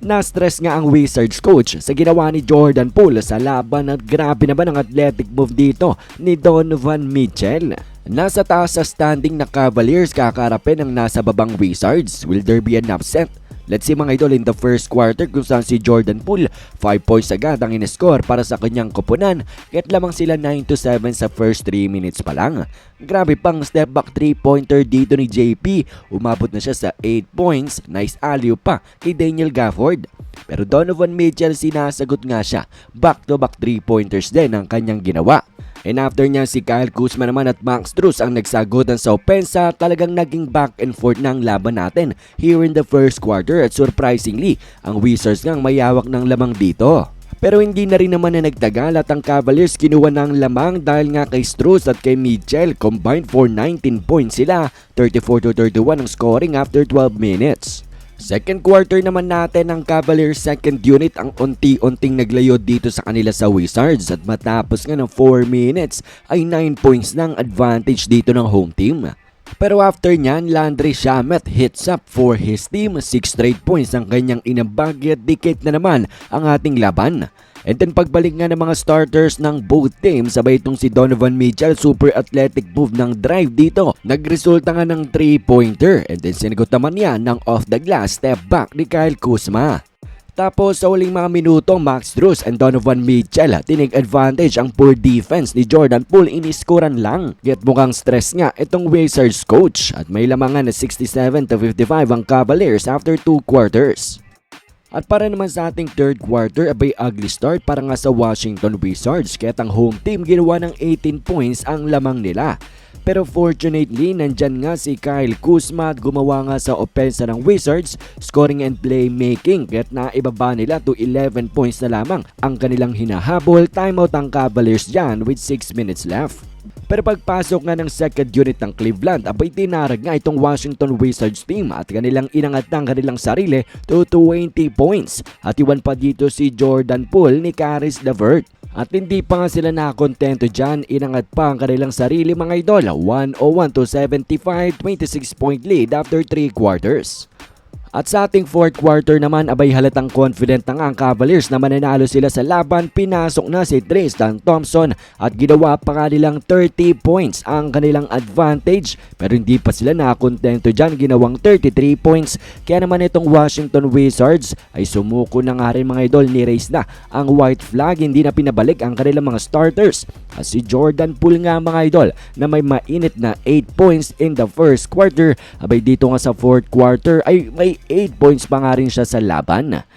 Na-stress nga ang Wizards coach sa ginawa ni Jordan Poole sa laban at grabe naman ang athletic move dito ni Donovan Mitchell. Nasa taas sa standing na Cavaliers kakarapin ang nasa babang Wizards. Will there be an upset? Let's see mga idol in the first quarter kung saan si Jordan Poole 5 points agad ang inescore para sa kanyang koponan kahit lamang sila 9 to 7 sa first 3 minutes pa lang. Grabe pang step back 3 pointer dito ni JP. Umabot na siya sa 8 points. Nice alley pa kay Daniel Gafford. Pero Donovan Mitchell sinasagot nga siya. Back to back 3 pointers din ang kanyang ginawa. And after niya si Kyle Kuzma naman at Max Strus ang nagsagutan sa opensa, talagang naging back and forth ang laban natin here in the first quarter at surprisingly, ang Wizards ngang mayawak ng lamang dito. Pero hindi na rin naman na nagtagal at ang Cavaliers kinuha ng lamang dahil nga kay Strus at kay Mitchell combined for 19 points sila, 34 to 31 ang scoring after 12 minutes. Second quarter naman natin ang Cavaliers second unit ang unti-unting naglayo dito sa kanila sa Wizards at matapos nga ng 4 minutes ay 9 points ng advantage dito ng home team. Pero after nyan, Landry Shamet hits up for his team. 6 straight points ang kanyang inambag at dikit na naman ang ating laban. And then pagbalik nga ng mga starters ng both teams, sabay itong si Donovan Mitchell, super athletic move ng drive dito. Nagresulta nga ng 3-pointer and then sinagot naman niya ng off the glass step back ni Kyle Kuzma. Tapos sa huling mga minuto, Max Drews and Donovan Mitchell tinig advantage ang poor defense ni Jordan Poole iniskoran lang. Get mukhang stress nga itong Wizards coach at may lamangan na 67 to 55 ang Cavaliers after 2 quarters. At para naman sa ating third quarter, abay ugly start para nga sa Washington Wizards kaya ang home team ginawa ng 18 points ang lamang nila. Pero fortunately, nandyan nga si Kyle Kuzma at gumawa nga sa opensa ng Wizards, scoring and playmaking kaya't naibaba nila to 11 points na lamang ang kanilang hinahabol. Timeout ang Cavaliers dyan with 6 minutes left. Pero pagpasok nga ng second unit ng Cleveland, abay tinarag nga itong Washington Wizards team at kanilang inangat ng kanilang sarili to 20 points. At iwan pa dito si Jordan Poole ni Caris LeVert. At hindi pa nga sila nakakontento dyan, inangat pa ang kanilang sarili mga idol. 101 to 75, 26 point lead after 3 quarters. At sa ating fourth quarter naman, abay halatang confident nga ang Cavaliers na mananalo sila sa laban. Pinasok na si Tristan Thompson at ginawa pa nga nilang 30 points ang kanilang advantage. Pero hindi pa sila nakakontento dyan, ginawang 33 points. Kaya naman itong Washington Wizards ay sumuko na nga rin mga idol ni Race na ang white flag. Hindi na pinabalik ang kanilang mga starters. At si Jordan Poole nga mga idol na may mainit na 8 points in the first quarter. Abay dito nga sa fourth quarter ay may 8 points pa nga rin siya sa laban.